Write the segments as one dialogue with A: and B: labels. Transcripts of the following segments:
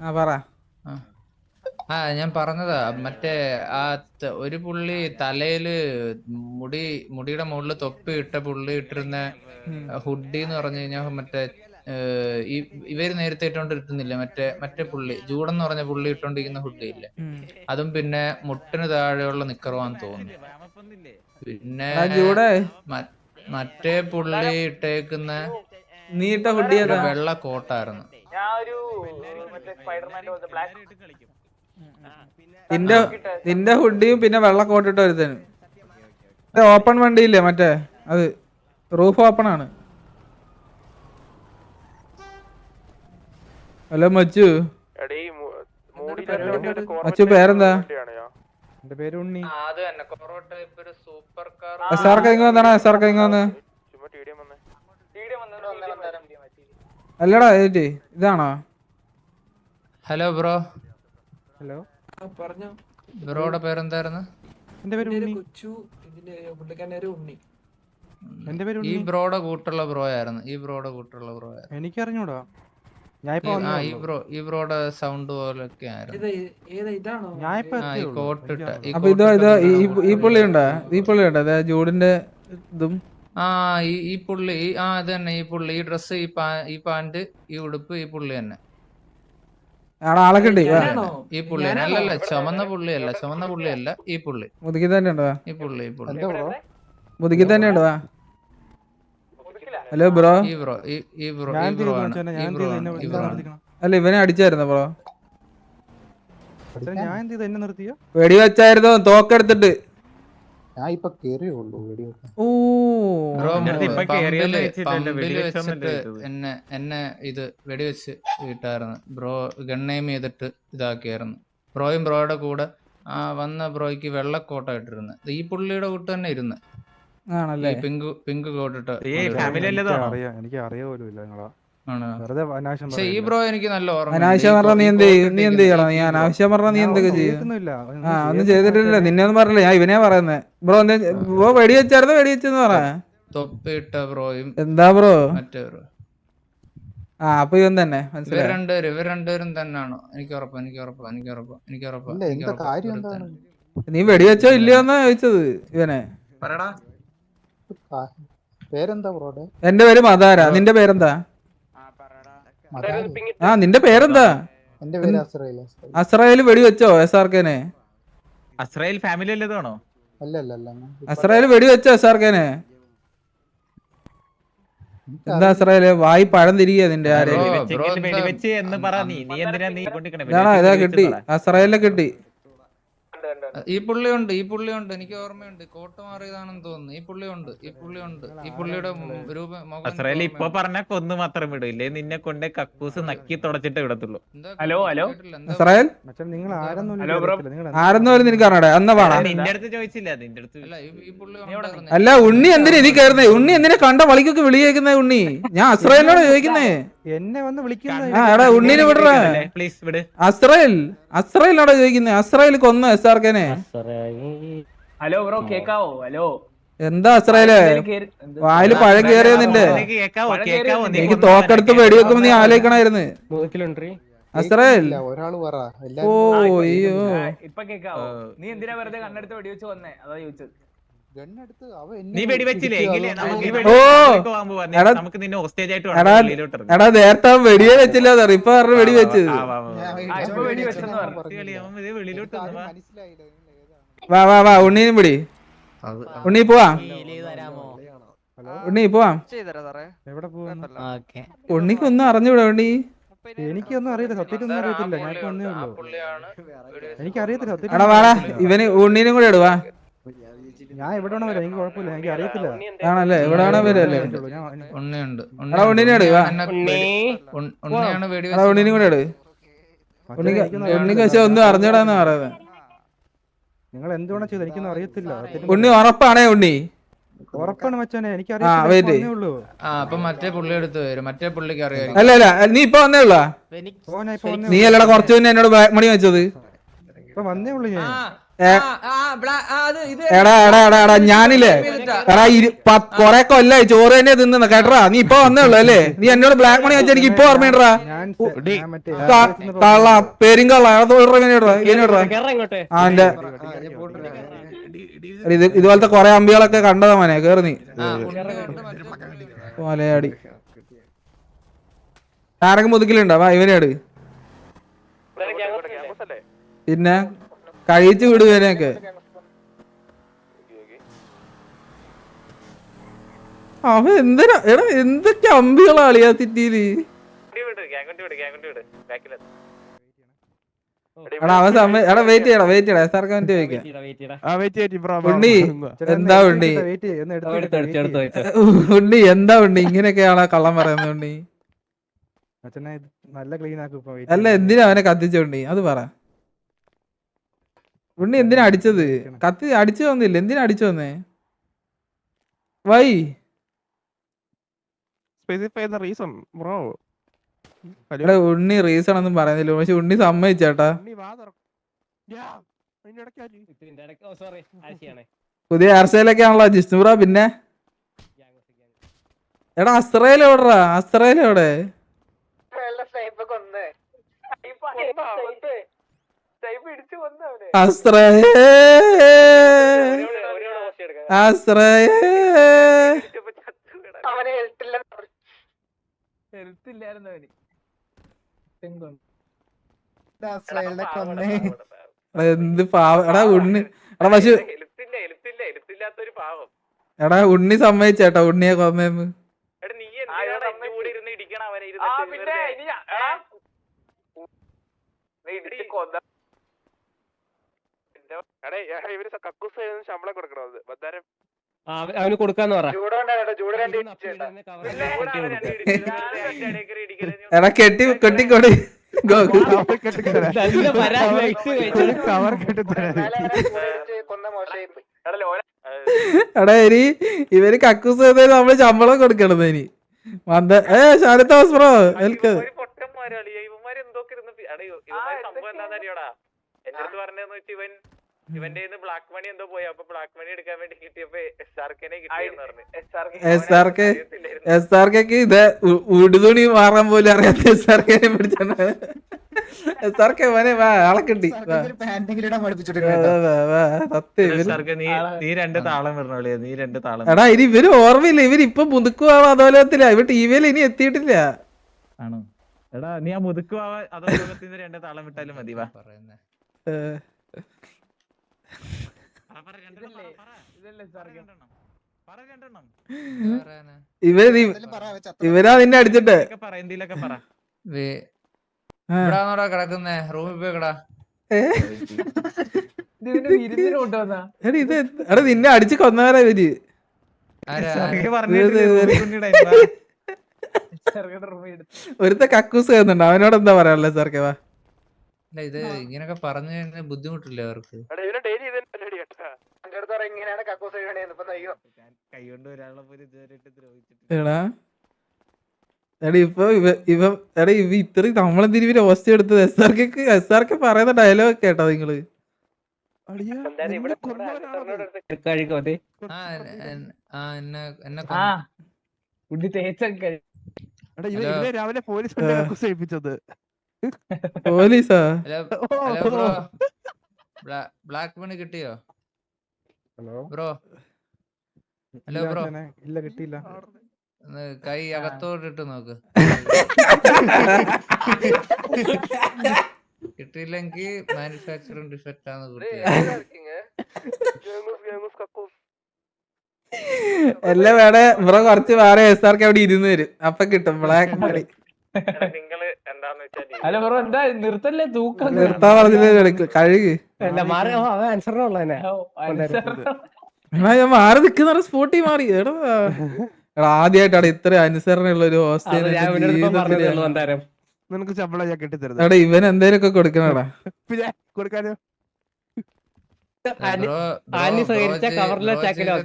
A: ആ പറ.
B: ആ. ഞാൻ പറഞ്ഞതാ മറ്റേ ആ ഒരു പുള്ളി തലയിൽ മുടി മുടിയുടെ മുകളിൽ തൊപ്പി ഇട്ട പുള്ളി ഇട്ടിരുന്ന ഹുഡി എന്ന് പറഞ്ഞു കഴിഞ്ഞാൽ മറ്റേ ഈ ഇവർ നേരത്തെ ഇട്ടോണ്ടിരുന്നില്ല മറ്റേ മറ്റേ പുള്ളി ജൂഡൻ എന്ന് പറഞ്ഞ പുള്ളി ഇട്ടോണ്ടിരിക്കുന്ന ഹുഡി ഇല്ലേ അതും പിന്നെ മുട്ടിന് താഴെയുള്ള നിക്കറുവാന്ന് തോന്നുന്നു. പിന്നെ മറ്റേ പുള്ളി ഇട്ടേക്കുന്ന
A: വെള്ള ഇട്ട
B: ഒരു കോട്ടായിരുന്നു
A: നിന്റെ നിന്റെ ഹുഡിയും പിന്നെ വെള്ള കോട്ടിട്ട് ഒരുത്തനും ഓപ്പൺ വണ്ടിയില്ലേ മറ്റേ? അത് റൂഫ് ഓപ്പൺ ആണ് ഹലോ മച്ചു. മച്ചു പേരെന്താ?
C: എന്റെ പേര് ഉണ്ണി.
B: ആ, അത് തന്നെ. കൊറോട്ട ഇപ്പൊ ഒരു super car
A: S R K ഇങ്ങ് വന്നാണോ? എസ് ആർ ഇങ്ങ് വന്ന്? അല്ലടാ ഏറ്റി ഇതാണോ?
B: ഹലോ ബ്രോ
C: ഹലോ
B: ബ്രോയുടെ പേരെന്തായിരുന്നു?
C: എന്റെ പേര് ഉണ്ണി. എന്റെ പേര്
B: ഈ
C: ഉണ്ണി
B: ബ്രോയുടെ കൂട്ടുള്ള ബ്രോ ആയിരുന്നു. ഈ ബ്രോയുടെ കൂട്ടുള്ള ബ്രോ ആയിരുന്നു.
C: എനിക്കറിഞ്ഞൂടാ. ഞാൻ ഇപ്പോ
B: ഈ-. ബ്രോ ഈ ബ്രോയുടെ സൗണ്ട് പോലൊക്കെ ആയിരുന്നു.
C: ഞാൻ ഇപ്പൊ
B: ഈ. കോട്ടിട്ട ഈ പുള്ളിയുണ്ടോ.
A: ഈ- ജൂഡിന്റെ ഇതും.
B: ആ ഈ ഈ പുള്ളി ഈ ആ അത് തന്നെ ഈ പുള്ളി ഈ ഡ്രസ് ഈ പാ ഈ പാന്റ് ഈ ഉടുപ്പ് ഈ പുള്ളി തന്നെ.
A: ആടെ ആളെ കിട്ടി വാ.
B: ഈ പുള്ളി തന്നെ. അല്ലല്ല ചുമന്ന പുള്ളിയല്ല ചുമന്ന പുള്ളിയല്ല ഈ പുള്ളി.
A: മുതുക്കി തന്നെ ഉണ്ടോ?
B: ഈ പുള്ളി ഈ പുള്ളി.
A: മുതുക്കി തന്നെ ഉണ്ടോ? Hello bro?
B: ഈ ബ്രോ ഈ ബ്രോ
C: ഞാൻ
B: ഈ ബ്രോ ആണ്. ഈ ബ്രോ ആണ് ഈ ബ്രോ ആണ്.
A: അല്ല ഇവനെ അടിച്ചായിരുന്നു ബ്രോ?
C: ഞാൻ എന്ത് എന്നെ നിർത്തിയോ?
A: വെടി വെച്ചായിരുന്നു? തോക്കെടുത്തിട്ട്.
D: ഞാൻ ഇപ്പൊ കേറിയേ ഉള്ളൂ വെടിവെക്കാൻ
A: ഓ
B: എന്നെ എന്നെ ഇത് വെടിവെച്ച് ഇട്ടായിരുന്നു. ബ്രോ ഗണ്ണെയിം ചെയ്തിട്ട് ഇതാക്കിയായിരുന്നു. ബ്രോയും ബ്രോയുടെ കൂടെ ആ വന്ന ബ്രോയ്ക്ക് വെള്ളക്കോട്ട ഇട്ടിരുന്നു. ഈ പുള്ളിയുടെ കൂട്ട് തന്നെ ഇരുന്ന്.
A: ആണല്ലേ?
B: പിങ്ക് പിങ്ക് കോട്ടിട്ട്
C: എനിക്ക് അറിയാ പോലും ഇല്ല നിങ്ങളാ.
B: ഈ ബ്രോ എനിക്ക് നല്ല ഓർമ്മ
A: അനാവശ്യം പറഞ്ഞാ നീ എന്ത് നീ എന്ത് ചെയ്യണം? നീ അനാവശ്യം പറഞ്ഞാ നീ
C: ഞാൻ
A: എന്തൊക്കെ
C: ഒന്നും
A: ചെയ്യും? ആ ഒന്നും
C: ചെയ്തിട്ടില്ല.
A: നിന്നെ ഒന്നും പറഞ്ഞില്ല. ഞാൻ ഇവനെ പറയുന്നത് ബ്രോ എന്താ ബ്രോ വെടി വെച്ചായിരുന്നു? വെടി വെച്ചെന്ന് പറ.
B: ബ്രോയും
A: എന്താ ബ്രോ?
B: മറ്റേ ബ്രോ.
A: ആ അപ്പൊ ഇവൻ തന്നെ.
B: ഇവർ
A: മനസ്സിലായി
B: രണ്ടുപേരും ഇവർ രണ്ടുപേരും തന്നെയാണോ എനിക്ക് ഉറപ്പാ എനിക്ക് ഉറപ്പാ എനിക്ക് ഉറപ്പാ എനിക്ക് ഉറപ്പാ
D: ഇല്ല എന്താ കാര്യം എന്താണ്?
A: നീ വെടി വെച്ചോ ഇല്ലയോ എന്നാ ചോദിച്ചത് ഇവനെ?
D: പേരെന്താ ബ്രോടെ
A: എന്റെ പേര് മദാര. നിന്റെ പേരെന്താ? ആ നിന്റെ പേരെന്താ?
D: എന്റെ പേര് അസ്രയില.
A: അസ്രായേൽ വെടി വെച്ചോ എസ് ആർ കെനെ?
E: അസ്രായേൽ ഫാമിലി അല്ലതാണോ
D: അല്ല അല്ല അല്ല ഞാൻ ഇപ്പൊ-
A: അസ്രായേൽ വെടി വെച്ചോ എസ് ആർ കെനെ? എന്താ അസ്രായേൽ? വായി പഴം തിരികെ നിന്റെ ആരെ
E: വെടിവെച്ച്
A: ഇതാ കിട്ടി. അസ്രായേലിനെ കിട്ടി.
B: ഈ പുള്ളിയുണ്ട് ഈ പുള്ളിയുണ്ട്. എനിക്ക് ഓർമ്മയുണ്ട്. കോട്ട് മാറിയതാണെന്ന് തോന്നുന്നു. ഈ പുള്ളിയുണ്ട് ഈ പുള്ളിയുണ്ട്. ഈ പുള്ളിയുടെ രൂപം
E: ഇപ്പൊ പറഞ്ഞ കൊന്നു മാത്രം വിടും. ഇല്ലേ? നിന്നെ കൊണ്ട് കക്കൂസ് നക്കി തുടച്ചിട്ട് വിടത്തുള്ളൂ.
F: Hello, hello.
C: നിങ്ങൾ ആരെന്നും
F: ഹലോ ബ്രോ.
A: ആരെന്ന് പോലും നിനക്ക് അറിയടാ എന്നാ പാടാ
E: നിന്റെ അടുത്ത് ചോദിച്ചില്ല. നിന്റെ അടുത്ത്
B: അല്ല
A: ഉണ്ണി എന്തിനാ ഇനി കയറുന്നേ ഉണ്ണി എന്തിനാ കണ്ട വളിക്കൊക്കെ വിളിയേക്കുന്നേ ഉണ്ണി? ഞാൻ അസ്രായേലിനോട് ചോദിക്കുന്നേ.
C: എന്നെ വന്ന് വിളിക്കുന്ന
A: ആ എടാ ഉണ്ണീനെ വിടറ.
E: പ്ലീസ് വിട്.
A: അസ്രായേൽ അസ്രായേലിനോട് ചോദിക്കുന്നേ? അസ്രായേൽ കൊന്ന എസ് ആർ കെനെ
F: ഹലോ ബ്രോ കേക്കാവോ? ഹലോ.
A: എന്താ
F: അസ്രായേൽ?
A: വായിൽ പഴം കേറിയ നിന്റെ
E: കേക്കാവോ കേക്കാവോ നീ?
A: എനിക്ക് തോക്കെടുത്ത് വെടിവെക്കുമ്പോ നീ ആലോചിക്കണായിരുന്നു. അസ്രയിൽ. ഓ അയ്യോ.
F: ഇപ്പൊ കേക്കാവോ? നീ എന്തിനാ വെറുതെ കണ്ണെടുത്ത് വെടിവെച്ച് വന്നേ? അതാ ചോദിച്ചത്.
E: നീ വെടിവെച്ചില്ലേ നമുക്ക് നിന്നെ ഹോസ്റ്റേജ് ആയിട്ട്
A: എടാ നേരത്തെ വെടിയെ വെച്ചില്ല ഇപ്പൊ പറഞ്ഞു വെടി വെച്ചത്
E: ആ, വാ, വാ, വാ.
A: ഉണ്ണീനും പിടി.
B: അത്
A: ഉണ്ണി പോവാ. ഉണ്ണി പോവാ.
C: എവിടെ പോകുന്നു
A: ഉണ്ണിക്കൊന്നും അറിഞ്ഞൂടാ ഉണ്ണി.
C: എനിക്കൊന്നും അറിയില്ല സത്യത്തിലൊന്നും അറിയത്തില്ല. ഞാൻ എനിക്കറിയത്തില്ല.
A: സത്യം ഇവന് ഉണ്ണീനും കൂടെ ഇടുവാ.
C: ഞാൻ എവിടെ വേണം വരാം. എനിക്ക് കുഴപ്പമില്ല. എനിക്ക് അറിയത്തില്ല.
A: ആണല്ലേ? ഇവിടെ
C: ഞാൻ
B: ഉണ്ണിയുണ്ട്
A: എടാ, ഉണ്ണിനെ
B: ഉണ്ണിയാണ് വെടി
A: എടാ ഉണ്ണീനും കൂടെ ഉണ്ണിക്ക് ഉണ്ണിക്ക് പക്ഷെ ഒന്നും അറിഞ്ഞൂടാന്ന് പറയുന്നത്
C: നിങ്ങൾ എന്തുവാണ് ചെയ്ത്? എനിക്കൊന്നും അറിയത്തില്ല.
A: ഉണ്ണി ഉറപ്പാണേ ഉണ്ണി?
C: ഉറപ്പാണ് മച്ചാനെ. എനിക്ക്
B: മറ്റേ പുള്ളി എടുത്ത് വരും. മറ്റേ പുള്ളിക്ക് അറിയാം
A: അല്ല അല്ല. നീ ഇപ്പൊ വന്നേ ഉള്ളൂ?
C: ഓ ഇപ്പൊ വന്നേ
A: നീ അല്ലടാ കുറച്ചു മുന്നേ എന്നോട് മണി വെച്ചത്
C: ഇപ്പൊ വന്നേ ഉള്ളൂ
B: ആ
C: ഞാൻ
A: ഏ,
B: ആ, ആ, ആ, അത് ഇത്
A: എടാ എടാ എടാ എടാ ഞാനില്ലേ? എടാ കൊറേ കൊല്ലായി ചോറ് തന്നെ തിന്നുന്ന. കേട്ടറാ? നീ ഇപ്പൊ വന്നേ ഉള്ളു അല്ലേ? നീ എന്നോട് ബ്ലാക്ക് മണി വെച്ചാൽ എനിക്ക് ഇപ്പൊ ഓർമ്മയുണ്ടാ കള്ള പേരും
G: ഇങ്ങോട്ട്
A: ആ എന്റെ ഇത് ഇതുപോലത്തെ കൊറേ അമ്പികളൊക്കെ കണ്ടതാ മോനെ. കേറി നീ. മലയാടി ആരൊക്കെ മുതുക്കിലുണ്ടോ? വാ ഇവനെട് പിന്നെ? കഴിച്ചു വിടുവേനൊക്കെ അവ എന്തിനാ? എടാ എന്തൊക്കെ അമ്പികളാ അളിയാ സിറ്റിയിൽ അവൻ സമയം എടാ വെയിറ്റ് ചെയ്യടാ വെയിറ്റ് ചെയ്യടാ സാർക്ക് വേണ്ടി ചോദിക്കാം. ഉണ്ണി എന്താ ഉണ്ണി. ഉണ്ണി എന്താ ഉണ്ണി? ഇങ്ങനെയൊക്കെയാണോ കള്ളം പറയുന്നത് ഉണ്ണി? അല്ല. എന്തിനാ അവനെ കത്തിച്ച ഉണ്ണി? അത് പറ. ഉണ്ണി എന്തിനാ അടിച്ചത്? കത്തി അടിച്ചു വന്നില്ല എന്തിനാ അടിച്ചു വന്നേ വൈ. എടാ ഉണ്ണി റീസൺ ഒന്നും പറയുന്നില്ല. പക്ഷെ ഉണ്ണി സമ്മതിച്ചേട്ടാ. പുതിയ ഹെയർസ്റ്റൈലൊക്കെ ആണല്ലോ ജിഷ്ണുറ പിന്നെ? എടാ അസ്ത്രയിൽ എവിടെടാ? അസ്ത്രയിൽ എവിടെ?
F: അവന്
A: എന്ത് പാവ. എടാ ഉണ്ണി. എടാ പക്ഷെ എടാ ഉണ്ണി സമ്മതിച്ചേട്ടാ ഉണ്ണിയെ കൊന്നേന്ന്.
E: ഇടിക്കണം അവനെ ഇരുന്നിട്ട്
F: പിന്നെ
E: വെറുതെ?
F: ഇനി ഞാ- എടാ. നീ ഇടിച്ച് കൊന്ന
H: എടേ, എടാ, ഇവർ കക്കൂസ് ശമ്പളം കൊടുക്കണത് ബദ്ധാരം
G: അവന് കൊടുക്കാന്ന് പറ.
A: എടാ കെട്ടി കെട്ടിക്കൊടി.
F: എടാ
A: ഇനി ഇവർ കക്കൂസ് നമ്മൾ ശമ്പളം കൊടുക്കണത് ഇനി. വന്ന ഏ ശാരദാസ് ബ്രോ എനിക്ക്
E: ഒരു പൊട്ടന്മാരാളി ഇവന്മാര് എന്തൊക്കെ ഇരുന്ന് അടയോ ഇവന്മാര് സംഭവം എന്താന്ന് അറിയോടാ? എന്റെ അടുത്ത് പറഞ്ഞതെന്ന് വെച്ച് ഇവൻ ഇവന്റെ ബ്ലാക്ക് മണി എന്തോ പോയി. അപ്പൊ ബ്ലാക്ക് മണി എടുക്കാൻ വേണ്ടി കിട്ടിയപ്പോ എസ് ആർ കെനെ കിട്ടിയെന്ന് പറഞ്ഞു.
A: S R K S R കെക്ക് ഇത് ഉടുതുണി മാറാൻ പോലും അറിയാത്ത എസ് ആർ കെ പിടിച്ചാണ് എസ് ആർ കെ വാ ആളെ കിട്ടി.
E: നീ നീ രണ്ട് താളം വിടണോളിയാ നീ രണ്ട് താളം
A: എടാ ഇനി ഇവർ ഓർമ്മയില്ല. ഇവർ ഇപ്പൊ മുതുക്കുവാ അതോലത്തില്ല ഇവ ടി വിയിൽ ഇനി എത്തിയിട്ടില്ല.
E: ആണോ? എടാ നീ ആ മുതുക്കുവാ അതോലത്തിന്റെ രണ്ട് താളം വിട്ടാലും മതി വാ.
B: പറയുന്നെ. ഇവർ
A: ഇവരാ നിന്നെ അടിച്ചിട്ട്.
B: ഇവിടാന്നോടാ കിടക്കുന്നേ? റൂമിൽ പോയി കിടാ.
A: എടാ നിന്നെ അടിച്ച് കൊന്നവരാ
F: ഇവർ.
A: ഒരുത്ത കക്കൂസ് കേന്നുണ്ട് അവനോട് എന്താ പറയാനുള്ളത്
B: സർക്കേവാ ഇത് ഇങ്ങനൊക്കെ പറഞ്ഞു കഴിഞ്ഞാൽ ബുദ്ധിമുട്ടില്ലേ അവർക്ക്
H: എടാ, ഇവനെ daily ഇത് തന്നെ അടി കേട്ടാ.
E: കൈ ഒരാളെ പോലും ഇതുവരെയായിട്ട് ദ്രോഹിച്ചിട്ടില്ല.
A: എടാ. എടാ ഇപ്പൊ ഇവ ഇവ എടാ ഇവ ഇത്രയും നമ്മളെന്തിനു ഇവർ ഹോസ്റ്റ് എടുത്തത്? എസ് ആർ കെക്ക് എസ് ആർ കെ. പറയുന്ന ഡയലോഗ് കേട്ടോ
H: നിങ്ങൾ. രാവിലെ പോലീസ്. കക്കൂസ്
A: പോലീസാ?
B: ബ്ലാക്ക് മണി കിട്ടിയോ?
C: ഹലോ
B: ബ്രോ ഹലോ ബ്രോ
C: ഇല്ല കിട്ടിയില്ല.
B: കൈ അകത്തോട്ട് ഇട്ട് നോക്ക്. കിട്ടിയില്ലെങ്കിൽ മാനുഫാക്ചറിംഗ് ഡിഫക്റ്റ് ആണ്.
A: എല്ലാം വേണേ ബ്രോ കുറച്ച് വേറെ എസ് ആർ കെ അവിടെ ഇരുന്ന് വരും. അപ്പൊ കിട്ടും ബ്ലാക്ക് മണി
F: അല്ല ബ്രോ എന്താ നിർത്തല്ലേ? തൂക്കം
A: നിർത്താൻ പറഞ്ഞില്ലേ കഴുകി.
G: അല്ല മാറി അവൻ ആൻസറിനുള്ള
A: ഞാൻ മാറി നിൽക്കുന്ന സ്പോട്ടി മാറി. എടാ എടാ ആദ്യമായിട്ടാണ് ഇത്ര അനുസരണയുള്ള ഒരു
H: നിനക്ക് ശമ്പളം ഞാൻ കെട്ടിത്തരുന്നത്
A: എടാ ഇവൻ എന്തേലൊക്കെ കൊടുക്കണടാ.
H: കൊടുക്കാനോ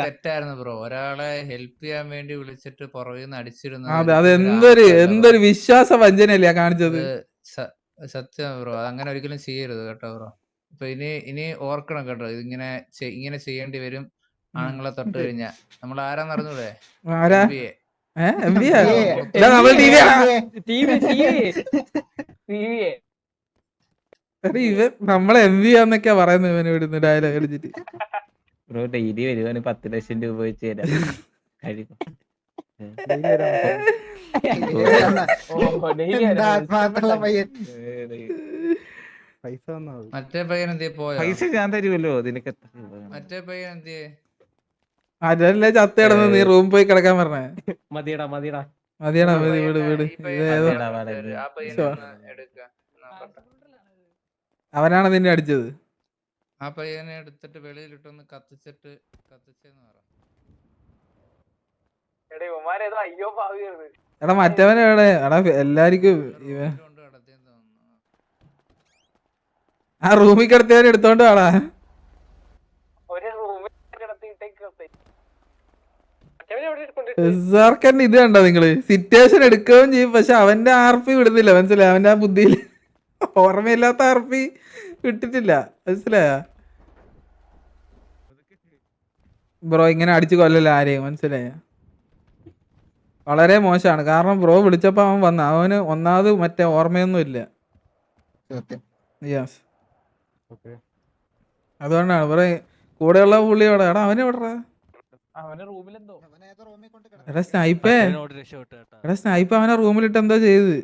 B: തെറ്റായിരുന്നു ബ്രോ. ഒരാളെ ഹെൽപ്പ് ചെയ്യാൻ വേണ്ടി വിളിച്ചിട്ട് പുറകിൽ നിന്ന് അടിച്ചിരുന്നത്
A: അതെ അത് എന്തൊരു എന്തൊരു വിശ്വാസ വഞ്ചനല്ലേ കാണിച്ചത്.
B: സത്യം ബ്രോ. അത് അങ്ങനെ ഒരിക്കലും ചെയ്യരുത് കേട്ടോ ബ്രോ. ഇപ്പൊ ഇനി ഇനി ഓർക്കണം കേട്ടോ. ഇതിങ്ങനെ ഇങ്ങനെ ചെയ്യേണ്ടി വരും ആണുങ്ങളെ തൊട്ട് കഴിഞ്ഞാ. നമ്മൾ ആരാന്ന് അറിഞ്ഞൂടെ?
A: നമ്മൾ T V
G: T V T V
A: ഇവൻ നമ്മളെ എം ബി ആന്നൊക്കെയാ പറയുന്നത് ഇവന് ഇവിടുന്ന് ഡയലോഗ് അടിച്ചിട്ട്
I: ബ്രോ ഡെയിലി വരുവാന് പത്ത് ലക്ഷം രൂപ വെച്ച് തരാം.
C: പൈസ.
B: മറ്റേ പയ്യൻ എന്തേ പോയോ?
I: പൈസ ഞാൻ തരുമല്ലോ നിനക്ക് എത്ര രൂപ വേണം?
B: മറ്റേ പയ്യൻ എന്തേ
A: അതല്ലേ ചത്ത കിടന്ന് നീ റൂം പോയി കിടക്കാൻ പറഞ്ഞേ?
G: മതിയടാ മതിയടാ.
A: മതിയടാ വീട് വീട്
B: വീട്.
A: ഇത് ഏതോ
B: ആ പയ്യനെ ഒന്ന് എടുക്ക.
A: അവനാണ് നിന്നെ അടിച്ചത്.
B: ആ പയ്യനെ എടുത്തിട്ട് വെളിയിലിട്ടൊന്ന് കത്തിച്ചിട്ട് കത്തിച്ചെന്ന് പറ.
F: എടേ
A: മറ്റവനെ എവിടെ? എടാ എല്ലാരിക്കും ഇവ
B: കൊണ്ട് കടത്തിയെന്ന് തോന്നുന്നു.
A: ആ റൂമിൽ കിടത്തിയവനെ എടുത്തോണ്ട് വാടാ. ഇത് കണ്ടോ നിങ്ങൾ? സിറ്റുവേഷൻ എടുക്കുകയും ചെയ്യും പക്ഷെ അവന്റെ ആർപ്പി വിടുന്നില്ല മനസ്സിലായി? അവന്റെ ആ ബുദ്ധിയിൽ ഓർമ്മയില്ലാത്ത ആർപ്പി വിട്ടിട്ടില്ല മനസ്സിലായ? ബ്രോ ഇങ്ങനെ അടിച്ചു കൊല്ലല്ല ആരെയും? മനസ്സിലായ? വളരെ മോശമാണ്. കാരണം ബ്രോ വിളിച്ചപ്പോ അവൻ വന്ന. അവന് ഒന്നാമത് മറ്റേ ഓർമ്മയൊന്നും ഇല്ല. Yes
C: okay.
A: അതുകൊണ്ടാണ് ബ്രോ കൂടെയുള്ള പുള്ളി എവിടെ? എടാ അവനെ എവിടെടാ?
F: അവന്റെ റൂമിലെന്തോ?
D: അവനെ ഏതോ റൂമിൽ കൊണ്ട് കിടത്തി.
A: എടാ സ്നൈപ്പേ. എടാ സ്നൈപ്പ് അവനെ റൂമിലിട്ട് എന്തോ ചെയ്ത്.